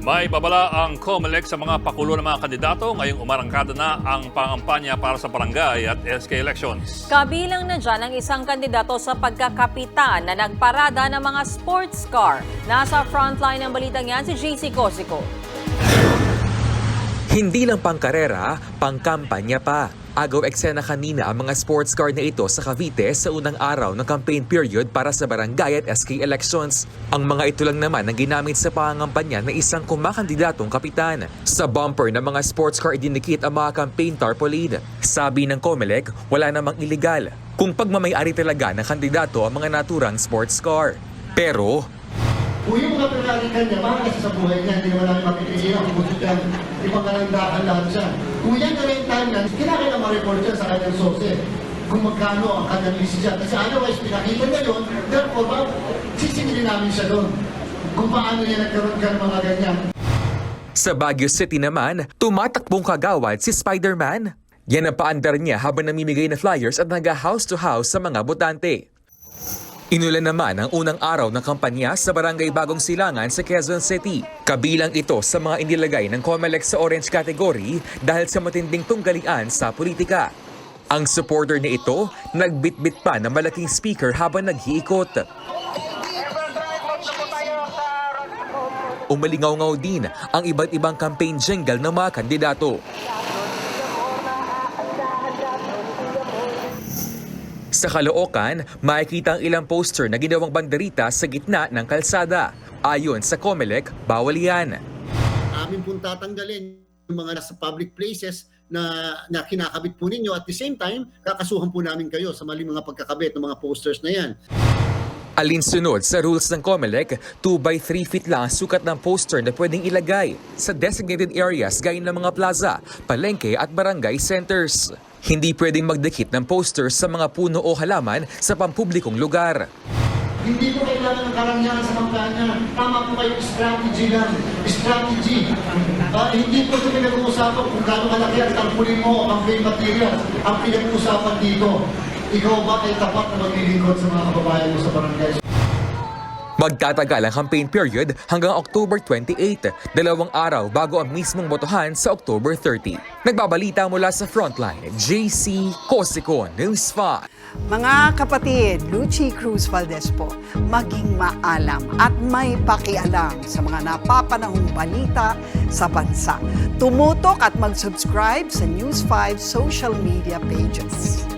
May babala ang COMELEC sa mga pakulo ng mga kandidato ngayong umarangkada na ang pangampanya para sa barangay at SK elections. Kabilang na dyan ang isang kandidato sa pagkakapitan na nagparada ng mga sports car. Nasa frontline ng balitang yan si JC Cosico. Hindi lang pangkarera, pangkampanya pa. Agaw eksena kanina ang mga sports car na ito sa Cavite sa unang araw ng campaign period para sa barangay at SK elections. Ang mga ito lang naman ang ginamit sa pangangampanya ng isang kumakandidatong kapitan. Sa bumper ng mga sports car idinikit ang mga campaign tarpaulin. Sabi ng COMELEC, wala namang illegal. Kung pagmamayari talaga ng kandidato ang mga naturang sports car. Pero Kung yung mga pinalikan niya, kasi sa buhay niya, hindi naman namin mapipigilan kung gusto niya, ipangkalandakan lahat siya. Kung yan na rin time niya, kailangan ma-report siya sa kanyang sose kung magkano ang kanyang list siya. Kasi otherwise, pinakita niya yun, therefore, ba, sisingilin namin siya doon. Kung paano niya nagkaroon ka ng mga ganyan. Sa Baguio City naman, tumatakbong kagawad si Spider-Man. Yan ang paandar niya habang namimigay na flyers at naga house to house sa mga botante. Inulan naman ang unang araw ng kampanya sa Barangay Bagong Silangan sa Quezon City. Kabilang ito sa mga inilagay ng COMELEC sa orange category dahil sa matinding tunggalian sa politika. Ang supporter na ito, nagbitbit pa ng malaking speaker habang naghiikot. Umalingaw-ngaw din ang iba't ibang campaign jingle ng mga kandidato. Sa Caloocan, makikita ang ilang poster na ginawang banderita sa gitna ng kalsada. Ayon sa COMELEC, bawal yan. Amin pong tatanggalin yung mga nasa public places na, na kinakabit po ninyo. At the same time, kakasuhan po namin kayo sa mali mga pagkakabit ng mga posters na yan. Alinsunod sa rules ng COMELEC, 2 by 3 feet lang ang sukat ng poster na pwedeng ilagay sa designated areas gaya ng mga plaza, palengke at barangay centers. Hindi pwedeng magdikit ng posters sa mga puno o halaman sa pampublikong lugar. Hindi po kailangan ng karangyaan sa kampanya. Tama po kayo, strategy lang. Strategy. Ah, hindi po ito pinag-uusapan kung gaano kalaki ang tarpulin mo o campaign material. Ang pinag-uusapan dito, ikaw ba ay tapat na maglilingkod sa mga kababayan mo sa barangay? Magtatagal ang campaign period hanggang October 28, dalawang araw bago ang mismong botohan sa October 30. Nagbabalita mula sa Frontline, JC Cosico, News 5. Mga kapatid, Lucy Cruz Valdez po, maging maalam at may pakialam sa mga napapanahong balita sa bansa. Tumutok at mag-subscribe sa News 5 social media pages.